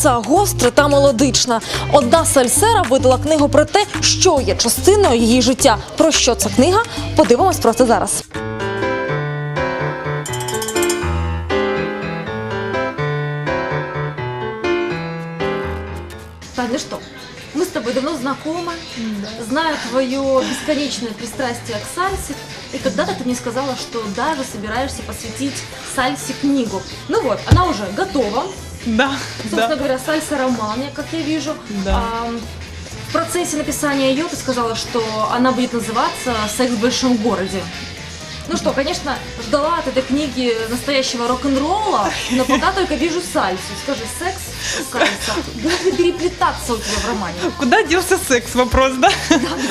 Сальса гостра та мелодична. Одна сальсера видала книгу про те, що є частиною її життя. Про що ця книга? Подивимось просто зараз. Тань, ну что, мы с тобой давно знакомы, знаю твое бесконечное пристрастие к сальсе, и когда-то ты мне сказала, что даже собираешься посвятить сальсе книгу. Ну вот, она уже готова. Да, Собственно да. говоря, сальса-роман, я- как я вижу. Да. Ам, в процессе написания ее ты сказала, что она будет называться «Секс в большом городе». Ну что, конечно, ждала от этой книги настоящего рок-н-ролла, но пока только вижу сальсу. Скажи, секс, сальса, будет ли переплетаться у тебя в романе? Куда делся секс? Вопрос, да?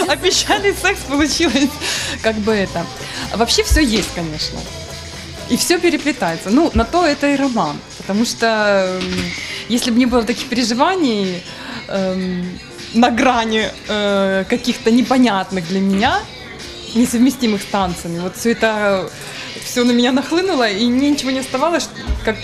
Обещанный секс получилось. Как бы это. Вообще все есть, конечно. И все переплетается. Ну, на то это и роман. Потому что м, если бы не было таких переживаний эм, на грани э, каких-то непонятных для меня, несовместимых с танцами, вот все это все на меня нахлынуло, и мне ничего не оставалось, как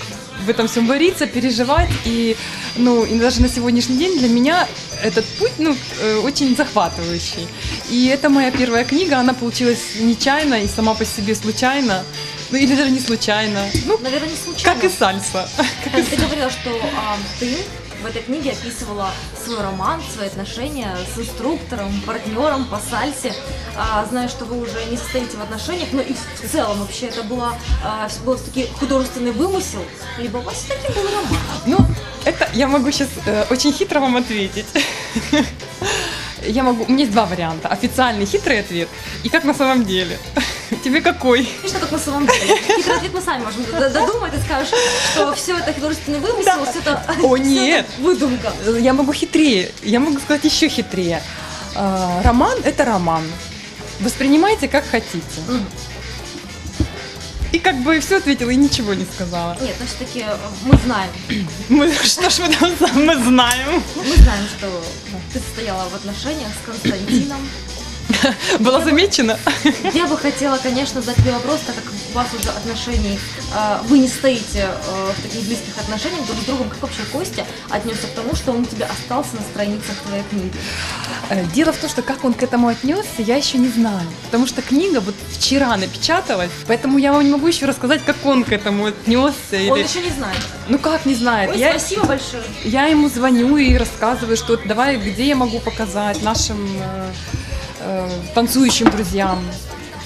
в этом всем вариться, переживать. И, ну, и даже на сегодняшний день для меня этот путь ну, э, очень захватывающий. И это моя первая книга, она получилась нечаянно и сама по себе случайно. Ну или даже не случайно. Ну, Наверное, не случайно. как и сальса. Э, Ты говорила, что а, ты в этой книге описывала свой роман, свои отношения с инструктором, партнером по сальсе. А, знаю, что вы уже не состоите в отношениях, но и в целом вообще это было, а, был все-таки художественный вымысел, либо у вас все-таки был роман. Ну, это я могу сейчас очень хитро вам ответить. Я могу, у меня есть два варианта. Официальный хитрый ответ и как на самом деле. Тебе какой? Конечно, как на самом деле. Хитрый ответ мы сами можем додумать и скажешь, что все это художественный вымысел, все это, О, нет. выдумка. Я могу хитрее, я могу сказать еще хитрее. А, Роман – это роман. Воспринимайте как хотите. И как бы все ответила и ничего не сказала. Нет, но все-таки мы знаем, Мы, что ж мы там мы знаем. мы знаем, что ты состояла в отношениях с Константином. Было замечено? Я бы хотела, конечно, задать тебе вопрос, так как у вас уже отношений, э, вы не стоите э, в таких близких отношениях друг с другом, как вообще Костя отнесся к тому, что он у тебя остался на страницах твоей книги? Э, Дело в том, что как он к этому отнесся, я еще не знаю. Потому что книга вот вчера напечаталась, поэтому я вам не могу еще рассказать, как он к этому отнесся. Он еще не знает. Ну как не знает? Ой, я, спасибо большое. я ему звоню и рассказываю, что давай, где я могу показать нашим э, танцующим друзьям.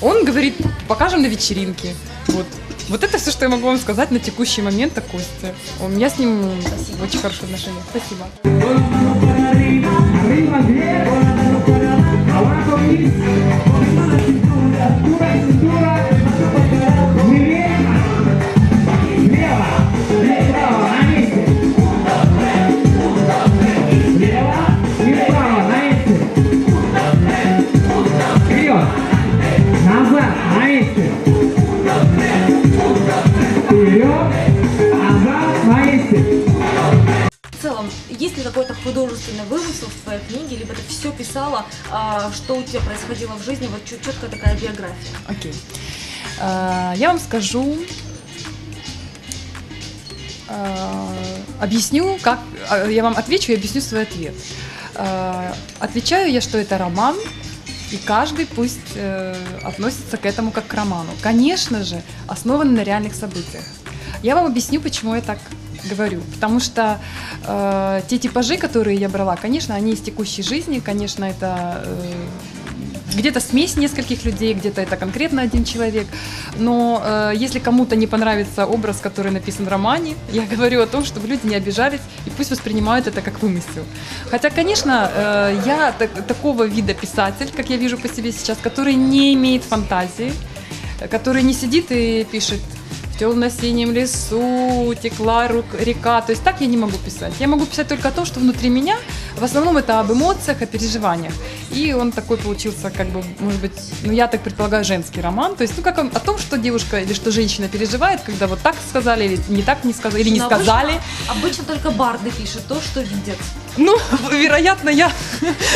Он говорит, покажем на вечеринке. Вот. Вот это все, что я могу вам сказать на текущий момент о Косте. У меня с ним очень хорошие отношения. Спасибо. Arriba художественный вымысел в твоей книге, либо ты все писала, а, что у тебя происходило в жизни, вот чет- четкая такая биография? Окей. А, Я вам скажу, а, объясню, как я вам отвечу и объясню свой ответ. Отвечаю я, что это роман, и каждый пусть э, относится к этому как к роману. Конечно же, основан на реальных событиях. Я вам объясню, почему я так говорю. Потому что э, те типажи, которые я брала, конечно, они из текущей жизни, конечно, это э, где-то смесь нескольких людей, где-то это конкретно один человек. Но э, если кому-то не понравится образ, который написан в романе, я говорю о том, чтобы люди не обижались и пусть воспринимают это как вымысел. Хотя, конечно, э, я так- такого вида писатель, как я вижу по себе сейчас, который не имеет фантазии, который не сидит и пишет в темно-синем лесу текла рук- река. То есть так я не могу писать. Я могу писать только о том, что внутри меня. В основном это об эмоциях, о переживаниях. И он такой получился, как бы, может быть, ну я так предполагаю, женский роман. То есть, ну как он, о том, что девушка или что женщина переживает, когда вот так сказали, или не так не сказали, или не Но обычно- сказали. Обычно только барды пишут то, что видят. Ну, вероятно, я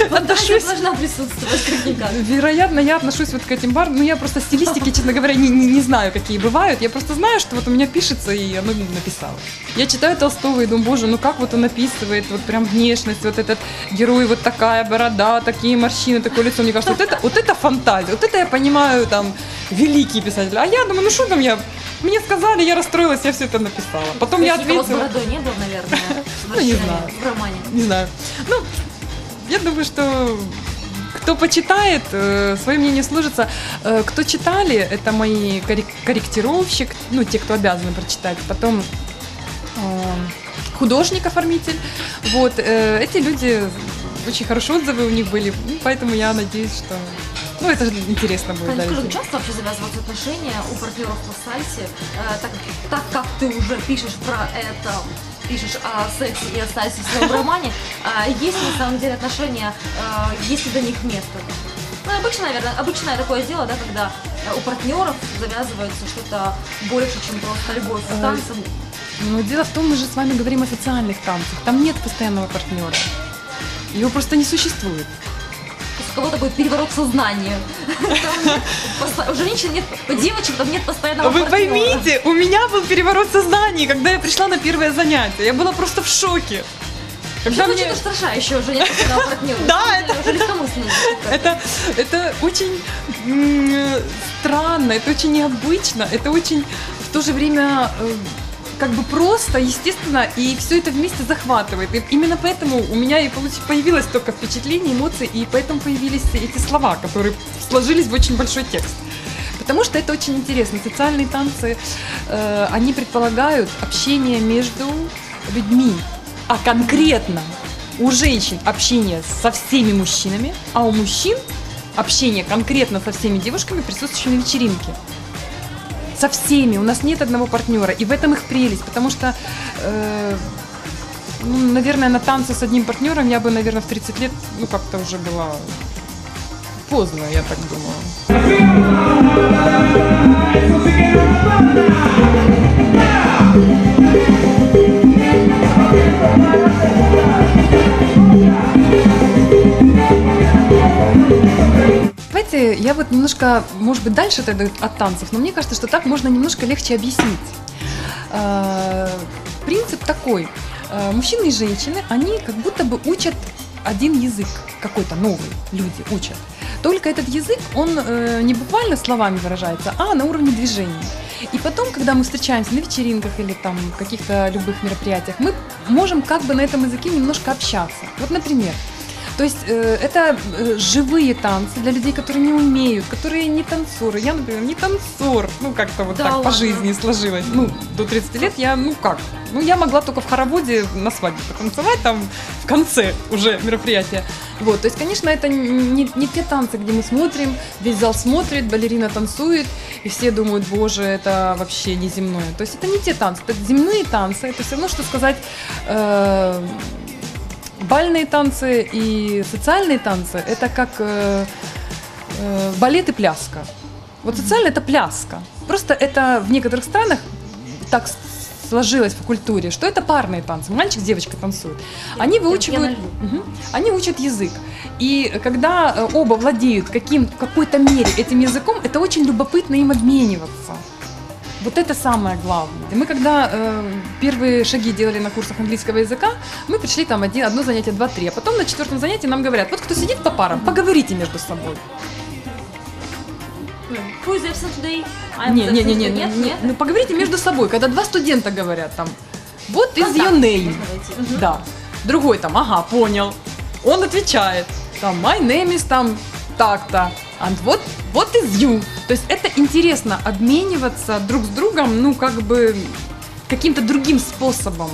Фантазия отношусь должна присутствовать как-никак. Вероятно, я отношусь вот к этим барам, но я просто стилистики, честно говоря, не, не, не знаю, какие бывают. Я просто знаю, что вот у меня пишется, и оно написало. Я читаю Толстого и думаю, боже, ну как вот он описывает, вот прям внешность, вот этот герой, вот такая борода, такие морщины, такое лицо. Мне кажется, вот это, вот это фантазия, вот это я понимаю, там, великий писатель. А я думаю, ну что там я, мне сказали, я расстроилась, я все это написала. Потом я Никого с ответила. бородой не был, наверное, Ну, не знаю. в романе. Не знаю. Ну, я думаю, что кто почитает, э, свое мнение сложится. Э, кто читали, это мои коррек- корректировщик, ну, те, кто обязаны прочитать. Потом э, художник-оформитель. Вот, эти люди, очень хорошие отзывы у них были, ну, поэтому я надеюсь, что... Ну, это же интересно будет. Да, скажи, людям. часто вообще завязываются отношения у партнеров по сальсе, э, так, так как ты уже пишешь про это, пишешь о сексе и о сальсе в своем романе, а есть на самом деле отношения, э, есть ли до них место? Ну, обычно, наверное, обычное такое дело, да, когда э, у партнеров завязывается что-то больше, чем просто любовь к танцам. Но дело в том, мы же с вами говорим о социальных танцах. Там нет постоянного партнера. Его просто не существует. У кого-то будет переворот сознания. У женщин нет, у девочек там нет постоянного Вы поймите, у меня был переворот сознания, когда я пришла на первое занятие. Я была просто в шоке. Когда мне... устрашающе уже нет. Да, Уже легкомысленно. Это, это очень странно, это очень необычно, это очень в то же время э, как бы просто, естественно, и все это вместе захватывает. И именно поэтому у меня и появилось только впечатление, эмоции, и поэтому появились эти слова, которые сложились в очень большой текст. Потому что это очень интересно. Социальные танцы, э, они предполагают общение между людьми, а конкретно у женщин общение со всеми мужчинами, а у мужчин общение конкретно со всеми девушками, присутствующими на вечеринке. Со всеми. У нас нет одного партнера. И в этом их прелесть. Потому что, э, ну, наверное, на танцы с одним партнером я бы, наверное, в 30 лет, ну, как-то уже была поздно, я так думаю. Понимаете, я вот немножко, может быть, дальше тогда от танцев, но мне кажется, что так можно немножко легче объяснить. Э, Принцип такой. Э, Мужчины и женщины, они как будто бы учат один язык, какой-то новый люди учат. Только этот язык, он э, не буквально словами выражается, а на уровне движений. И потом, когда мы встречаемся на вечеринках или там каких-то любых мероприятиях, мы можем как бы на этом языке немножко общаться. Вот, например, то есть э, это э, живые танцы для людей, которые не умеют, которые не танцоры. Я, например, не танцор. Ну, как-то вот Да так по ладно? жизни сложилось. Ну, до 30 лет я, ну как? Ну, я могла только в хороводе на свадьбе потанцевать там в конце уже мероприятия. Вот, то есть, конечно, это не, не те танцы, где мы смотрим, весь зал смотрит, балерина танцует, и все думают, боже, это вообще неземное. То есть это не те танцы, это земные танцы. Это все равно, что сказать, э, бальные танцы и социальные танцы – это как э, э, балет и пляска. Вот социально это пляска. Просто это в некоторых странах так сложилось в культуре, что это парные танцы. Мальчик с девочкой танцуют. Они выучивают. Мгм. они учат язык. И когда э, оба владеют каким, в какой-то мере этим языком, это очень любопытно им обмениваться. Вот это самое главное. И мы когда э, первые шаги делали на курсах английского языка, мы пришли там один, одно занятие, два, три. А потом на четвертом занятии нам говорят, вот кто сидит по парам, поговорите между собой. Who is absent today? I'm Не, не, не, не. Нет, нет. Ну поговорите между собой, когда два студента говорят там, вот is your Контакт name. Да. Другой там, ага, понял. Он отвечает, там, my name is там так-то. And what, what is you? То есть это интересно обмениваться друг с другом, ну, как бы каким-то другим способом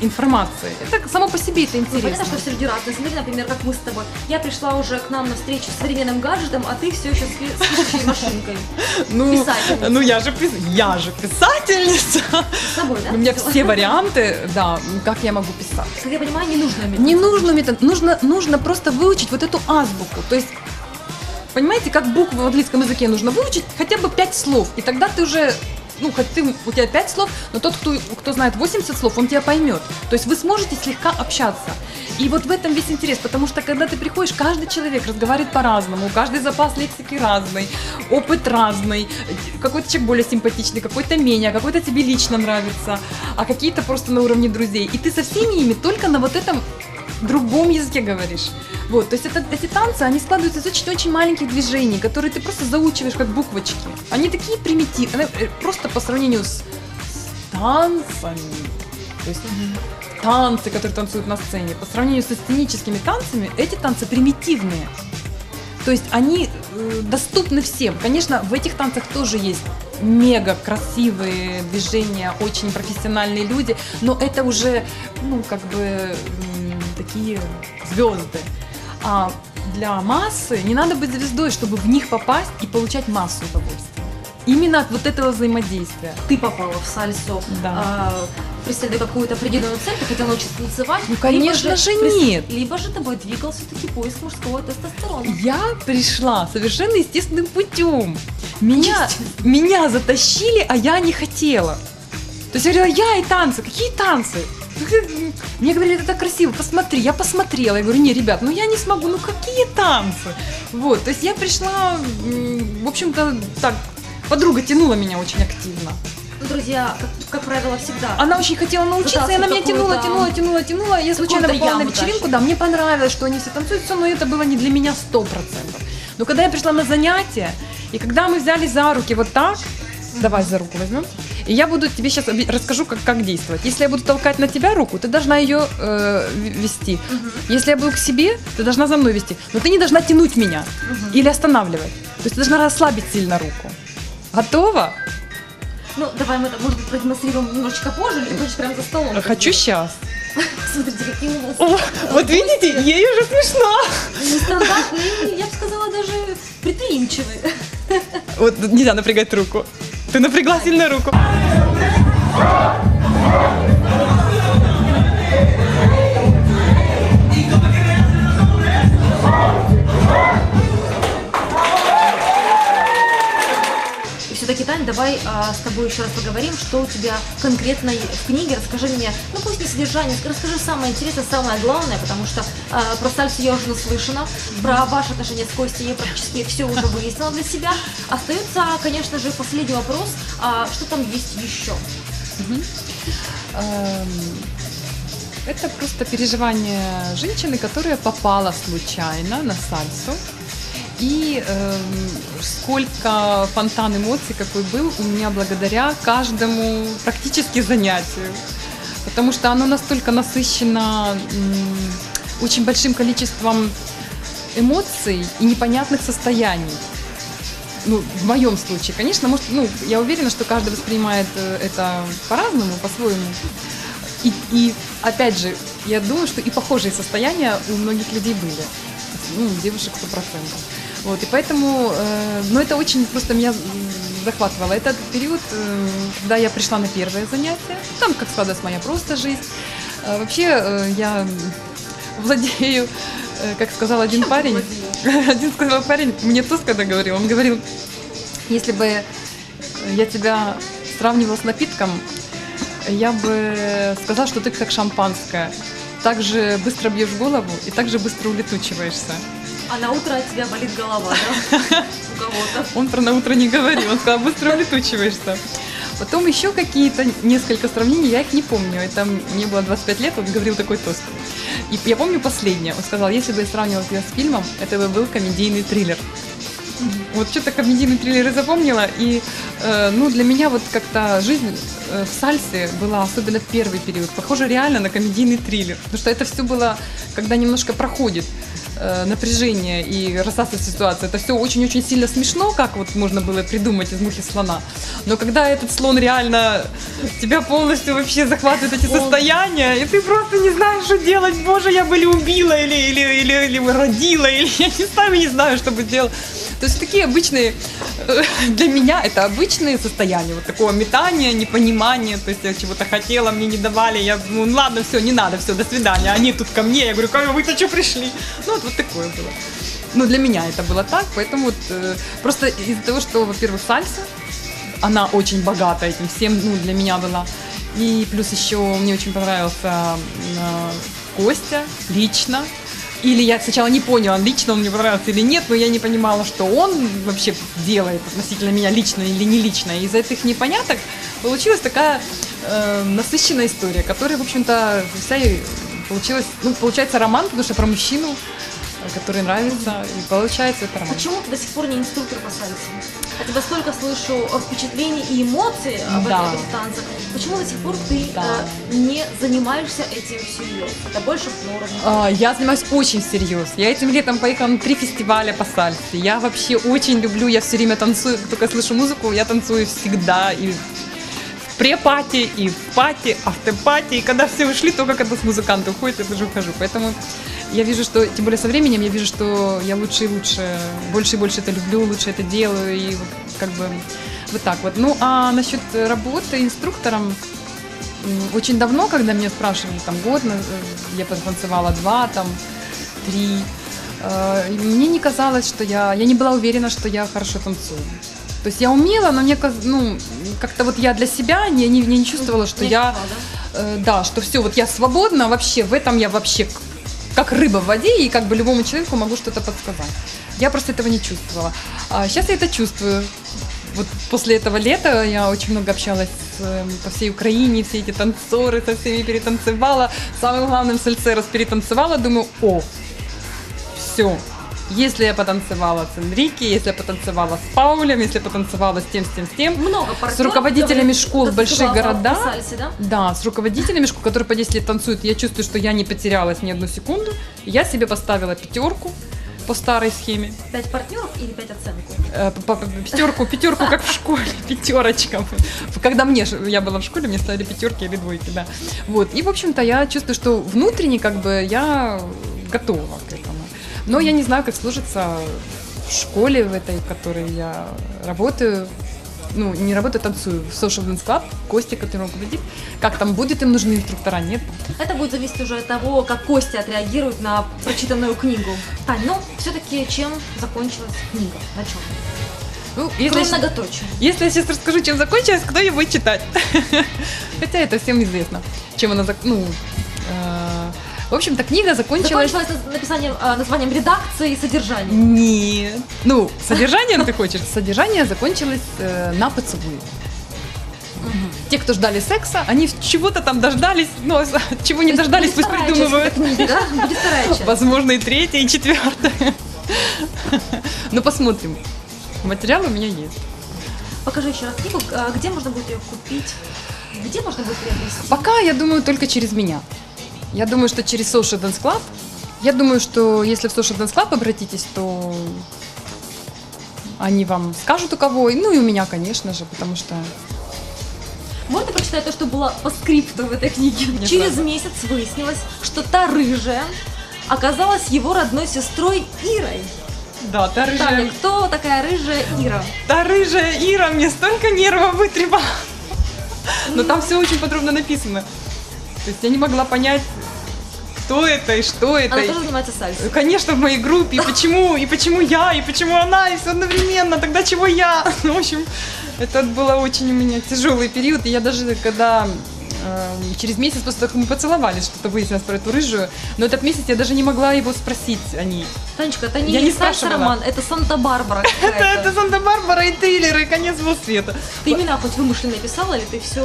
информации. Это само по себе это Ну, интересно. понятно, что все люди разные. Смотри, например, как мы с тобой. Я пришла уже к нам на встречу с современным гаджетом, а ты все еще с пи- с пишущей машинкой. Ну, Писательница. ну я же, я же писательница. С собой, да? У меня взяла? все варианты, да, как я могу писать. Как я понимаю, не нужно уметь. Не нужно метод, нужно, нужно просто выучить вот эту азбуку. То есть, понимаете, как буквы в английском языке нужно выучить хотя бы пять слов, и тогда ты уже ну, хоть ты, у тебя пять слов, но тот, кто, кто знает 80 слов, он тебя поймет. То есть вы сможете слегка общаться. И вот в этом весь интерес, потому что когда ты приходишь, каждый человек разговаривает по-разному, каждый запас лексики разный, опыт разный, какой-то человек более симпатичный, какой-то менее, какой-то тебе лично нравится, а какие-то просто на уровне друзей. И ты со всеми ими только на вот этом другом языке говоришь. Вот, то есть это, эти танцы, они складываются из очень-очень маленьких движений, которые ты просто заучиваешь как буквочки. Они такие примитивные, просто по сравнению с, с танцами. То есть танцы, которые танцуют на сцене, по сравнению со сценическими танцами, эти танцы примитивные. То есть они э, доступны всем. Конечно, в этих танцах тоже есть мега красивые движения, очень профессиональные люди, но это уже, ну, как бы такие звезды. А для массы не надо быть звездой, чтобы в них попасть и получать массу удовольствия. Именно от вот этого взаимодействия. Ты попала в сальсу, Да. а, преследуя какую-то определенную цель, ты хотела научиться танцевать. Ну, конечно либо же, прес- нет. Либо же тобой двигал все-таки поиск мужского тестостерона. Я пришла совершенно естественным путем. Меня, меня затащили, а я не хотела. То есть я говорила, я и танцы. Какие танцы? Мне говорили, это так красиво, посмотри. Я посмотрела. Я говорю, не, ребят, ну я не смогу, ну какие танцы? Вот, то есть я пришла, в общем-то, так, подруга тянула меня очень активно. Ну, друзья, как, как правило, всегда. Она очень хотела научиться, и она меня тянула, тянула, тянула, тянула. Я случайно попала на вечеринку, тащит. да, мне понравилось, что они все танцуют, все, но это было не для меня сто процентов. Но когда я пришла на занятия, и когда мы взяли за руки вот так, давай за руку возьмем, и я буду тебе сейчас расскажу, как, как действовать. Если я буду толкать на тебя руку, ты должна ее э, вести. Если я буду к себе, ты должна за мной вести. Но ты не должна тянуть меня или останавливать. То есть ты должна расслабить сильно руку. Готова? Ну, давай мы это, может быть, продемонстрируем немножечко позже, или хочешь прямо за столом? это Хочу сейчас. Смотрите, какие у нас О, вот видите, ей уже смешно. нестандартные, я бы сказала, даже предприимчивые. Вот нельзя напрягать руку. Ты напрягла сильно руку. Все-таки, Тань, давай а, с тобой еще раз поговорим, что у тебя конкретно в книге. Расскажи мне, ну пусть не содержание, расскажи самое интересное, самое главное, потому что а, про сальсу я уже наслышана, про ваши отношения с Костей я практически все уже выяснила для себя. Остается, конечно же, последний вопрос, а, что там есть еще? Эм, Это просто переживание женщины, которая попала случайно на сальсу. И эм, сколько фонтан эмоций какой был у меня благодаря каждому практически занятию. Потому что оно настолько насыщено м, очень большим количеством эмоций и непонятных состояний. Ну, в моем случае, конечно, может, ну, я уверена, что каждый воспринимает э, это по-разному, по-своему. И, и, опять же, я думаю, что и похожие состояния у многих людей были. Ну, девушек 100%. Вот, и поэтому, э, ну, это очень просто меня захватывало. Это период, э, когда я пришла на первое занятие. Там, как складывалась моя просто жизнь. Э, вообще, э, я владею, как сказал один Чем парень, один сказал парень, мне тост когда говорил, он говорил, если бы я тебя сравнивал с напитком, я бы сказал, что ты как шампанское. Так же быстро бьешь голову и так же быстро улетучиваешься. А на утро от тебя болит голова, да? У кого-то. Он про на утро не говорил, он сказал, быстро улетучиваешься. Потом еще какие-то несколько сравнений, я их не помню. Это мне было 25 лет, он говорил такой тост. И я помню последнее. Он сказал, если бы я сравнивал тебя с фильмом, это бы был комедийный триллер. Вот что-то комедийный триллер и запомнила. И, э, ну, для меня вот как-то жизнь э, в сальсе была, особенно в первый период, похожа реально на комедийный триллер. Потому что это все было, когда немножко проходит э, напряжение и рассасывать ситуацию. Это все очень-очень сильно смешно, как вот можно было придумать из мухи слона. Но когда этот слон реально тебя полностью вообще захватывает эти состояния, и ты просто не знаешь, что делать. Боже, я бы ли убила, или, или, или, или родила, или я не знаю, не знаю, что бы делать. То есть такие обычные, для меня это обычные состояния, вот такого метания, непонимания, то есть я чего-то хотела, мне не давали, я, ну ладно, все, не надо, все, до свидания, они тут ко мне, я говорю, как вы-то что пришли? Ну вот, вот такое было. Ну для меня это было так, поэтому вот э, просто из-за того, что, во-первых, сальса, она очень богата этим всем, ну для меня была, и плюс еще мне очень понравился э, Костя лично, или я сначала не поняла, лично он мне понравился или нет, но я не понимала, что он вообще делает относительно меня лично или не лично. И из этих непоняток получилась такая э, насыщенная история, которая, в общем-то, вся и получилась, ну, получается роман, потому что про мужчину, который нравится, и получается это роман. Почему ты до сих пор не инструктор по сальсе? Я тебя столько слышу э, впечатлений и эмоций об Да. этом танце. Почему до сих пор ты Да. э, не занимаешься этим всерьез? Это больше флора. А, Я занимаюсь очень всерьез. Я этим летом поехала на три фестиваля по сальсе. Я вообще очень люблю, я все время танцую, как только слышу музыку, я танцую всегда. И в пре-пати, и в пати, автопати. И когда все ушли, только когда с музыканта уходит, я тоже ухожу. Поэтому я вижу, что, тем более со временем, я вижу, что я лучше и лучше, больше и больше это люблю, лучше это делаю. И как бы вот так вот. Ну, а насчет работы инструктором, Очень давно, когда меня спрашивали, там, год, э, я потанцевала два, там, три, э, мне не казалось, что я, я не была уверена, что я хорошо танцую. То есть я умела, но мне, ну, как-то вот я для себя не, не, не чувствовала, что Не я, ощущала, да? э, да, что все, вот я свободна вообще, в этом я вообще как рыба в воде, и как бы любому человеку могу что-то подсказать. Я просто этого не чувствовала. А сейчас я это чувствую. Вот после этого лета я очень много общалась эм, по всей Украине, все эти танцоры, со всеми перетанцевала. Самым главным сальсерос перетанцевала, думаю, о, все. Если я потанцевала с Энрике, если я потанцевала с Паулем, если я потанцевала с тем, с тем, с тем, Много партнеров, с руководителями школ в больших городах. да? Да, с руководителями школ, которые по 10 лет танцуют, я чувствую, что я не потерялась ни одну секунду. Я себе поставила пятерку по старой схеме. Пять партнеров или пять оценку? Э, Пятерку, пятерку, как в школе, пятерочка. Когда мне, я была в школе, мне ставили пятерки или двойки, да. Вот, и, в общем-то, я чувствую, что внутренне, как бы, я готова к этому. Но я не знаю, как сложится в школе, в этой, в которой я работаю, ну, не работаю, а танцую в Social Dance Club, Костя, который руководит, как там будет им нужны инструктора, нет? Это будет зависеть уже от того, как Костя отреагирует на прочитанную книгу. Тань, ну, все-таки чем закончилась книга? На чем? Ну, если, Кроме многоточия. если я сейчас расскажу, чем закончилась, кто ее будет читать? Хотя это всем известно, чем она, ну, в общем-то, книга закончилась... Закончилось написанием, а, названием редакции и содержания. Нет. Ну, содержанием ты хочешь? Содержание закончилось э, на поцелуе. Те, кто ждали секса, они чего-то там дождались, но чего не дождались, пусть придумывают. книги, да? Возможно, и третья, и четвертая. Ну, посмотрим. Материал у меня есть. Покажи еще раз книгу, а, где можно будет ее купить, где можно будет приобрести. Пока, я думаю, только через меня. Я думаю, что через Social Dance Club. Я думаю, что если в Social Dance Club обратитесь, то они вам скажут у кого. Ну и у меня, конечно же, потому что... Можно прочитать то, что было по скрипту в этой книге. Нет, Через ладно. месяц выяснилось, что та рыжая оказалась его родной сестрой Ирой. Да, та Таня, кто такая рыжая Ира? Та рыжая Ира мне столько нервов вытребала. Но там все очень подробно написано. То есть я не могла понять, кто это и что это. Она И- тоже занимается сальсой. Конечно, в моей группе, и почему, и почему я, и почему она, и все одновременно, тогда чего я? Ну, в общем, это было очень у меня тяжелый период, и я даже когда через месяц после того, как мы поцеловались, что-то выяснилось про эту рыжую, но этот месяц я даже не могла его спросить о ней. Танечка, это не, Я не спрашивала. роман, это Санта-Барбара Это, это. Санта-Барбара и триллеры, конец был света. Ты имена хоть вымышленные писала, или ты все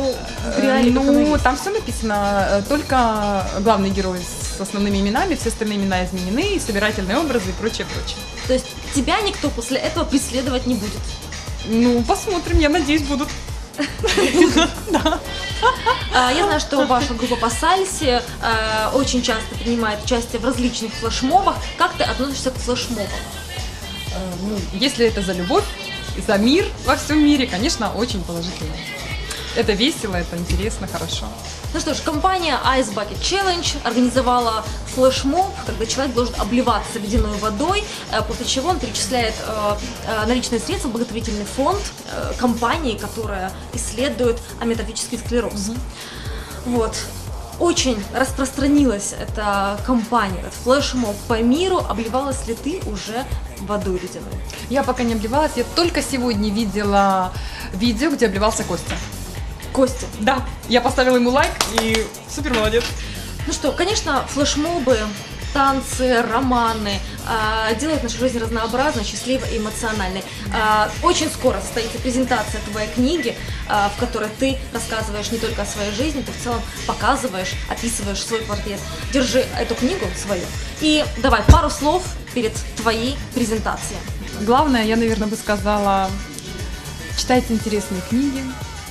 Э, оно Ну, там все написано, э, только главный герой с основными именами, все остальные имена изменены, и собирательные образы и прочее, прочее. То есть тебя никто после этого преследовать не будет. Ну, посмотрим, я надеюсь, будут. А, Я знаю, что ваша группа по сальсе э, очень часто принимает участие в различных флешмобах. Как ты относишься к флешмобам? Э, ну, если это за любовь, за мир во всем мире, конечно, очень положительно. Это весело, это интересно, хорошо. Ну что ж, компания Ice Bucket Challenge организовала флешмоб, когда человек должен обливаться ледяной водой, э, после чего он перечисляет э, э, наличные средства в благотворительный фонд компании, которая исследует амиотрофический склероз. Вот. Очень распространилась эта компания, этот флешмоб по миру. Обливалась ли ты уже водой ледяной? Я пока не обливалась, я только сегодня видела видео, где обливался Костя. Костя, Да, я поставила ему лайк и супер молодец. Ну что, конечно, флешмобы, танцы, романы а, делают нашу жизнь разнообразной, счастливой и эмоциональной. А, очень скоро состоится презентация твоей книги, а, в которой ты рассказываешь не только о своей жизни, ты в целом показываешь, описываешь свой портрет. Держи эту книгу свою и давай пару слов перед твоей презентацией. Главное, я, наверное, бы сказала, читайте интересные книги,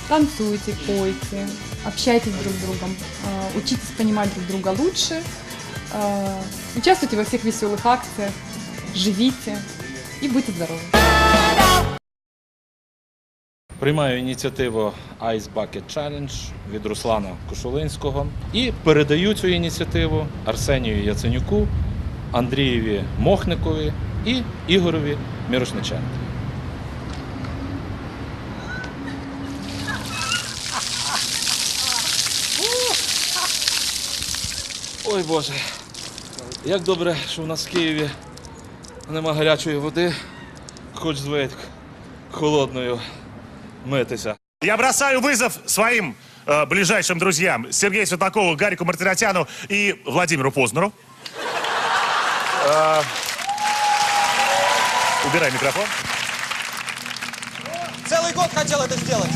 танцуйте, пойте, общайтесь друг с другом, э, учитесь понимать друг друга лучше, э, участвуйте во всех веселых акциях, живите и будьте здоровы. Приймаю ініціативу Ice Bucket Challenge від Руслана Кошулинського і передаю цю ініціативу Арсенію Яценюку, Андрієві Мохникові і Ігорові Мірошниченку. Ой Боже, як добре, що в нас в Києві нема гарячої води, хоч зведь холодною митися. Я бросаю вызов своим э, ближайшим друзьям Сергею Светлакову, Гарику Мартиросяну и Владимиру Познеру. Э, убирай микрофон. Целый год хотел это сделать.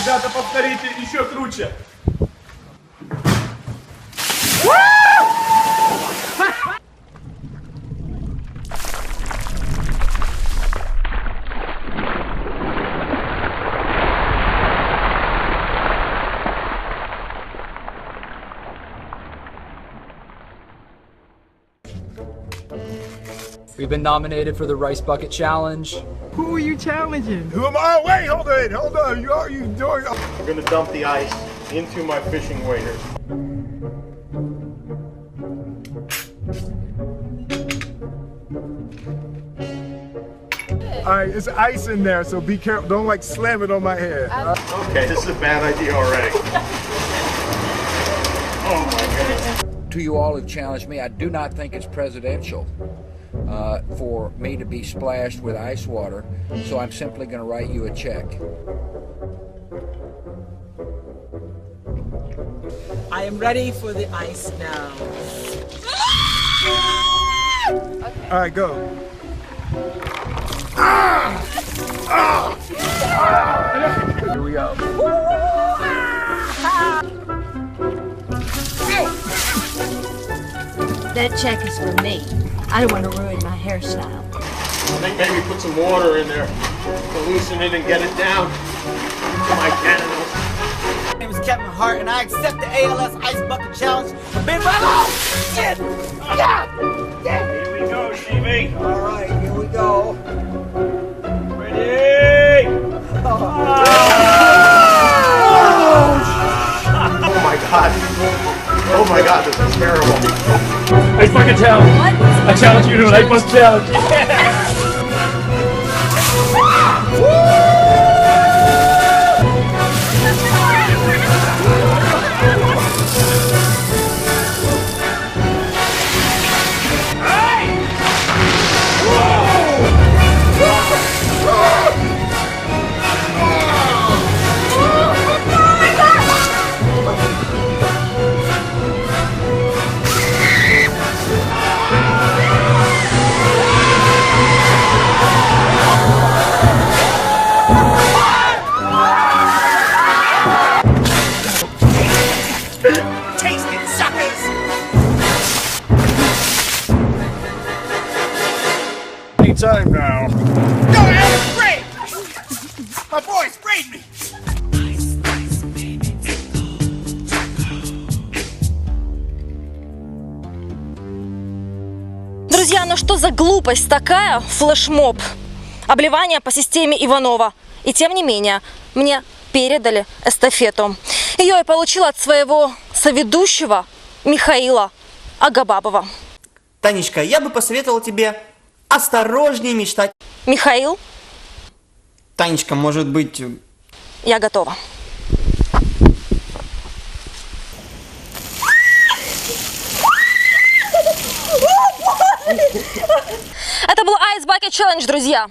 Ребята, повторите еще круче. We've been nominated for the Rice Bucket Challenge. Who are you challenging? Who am I? Oh, wait, hold on, hold on. You are you doing? We're gonna dump the ice into my fishing waders. All right, it's ice in there, so be careful. Don't like slam it on my head. Okay, this is a bad idea already. Oh my goodness. to you all who have challenged me, I do not think it's presidential uh, for me to be splashed with ice water, so I'm simply going to write you a check. I am ready for the ice now. All right, go. Here we go. That check is for me. I don't want to ruin my hairstyle. I think maybe put some water in there to loosen it and get it down to my genitals. My name is Kevin Hart, and I accept the ALS Ice Bucket Challenge. I've been right oh, shit! Yeah! Here we go, Stevie. All right, here we go. Ready? Oh ah! I fucking challenge. What? I challenge you to an eight bus challenge. Yeah. time now. No, I had a! My boy sprayed me! Друзья, ну что за глупость такая? Флешмоб. Обливание по системе Иванова. И тем не менее, мне передали эстафету. Ее я получила от своего соведущего Михаила Агабабова. Танечка, я бы посоветовал тебе осторожнее мечтать. Михаил, Танечка, может быть, я готова. Это был Ice Bucket Challenge, друзья.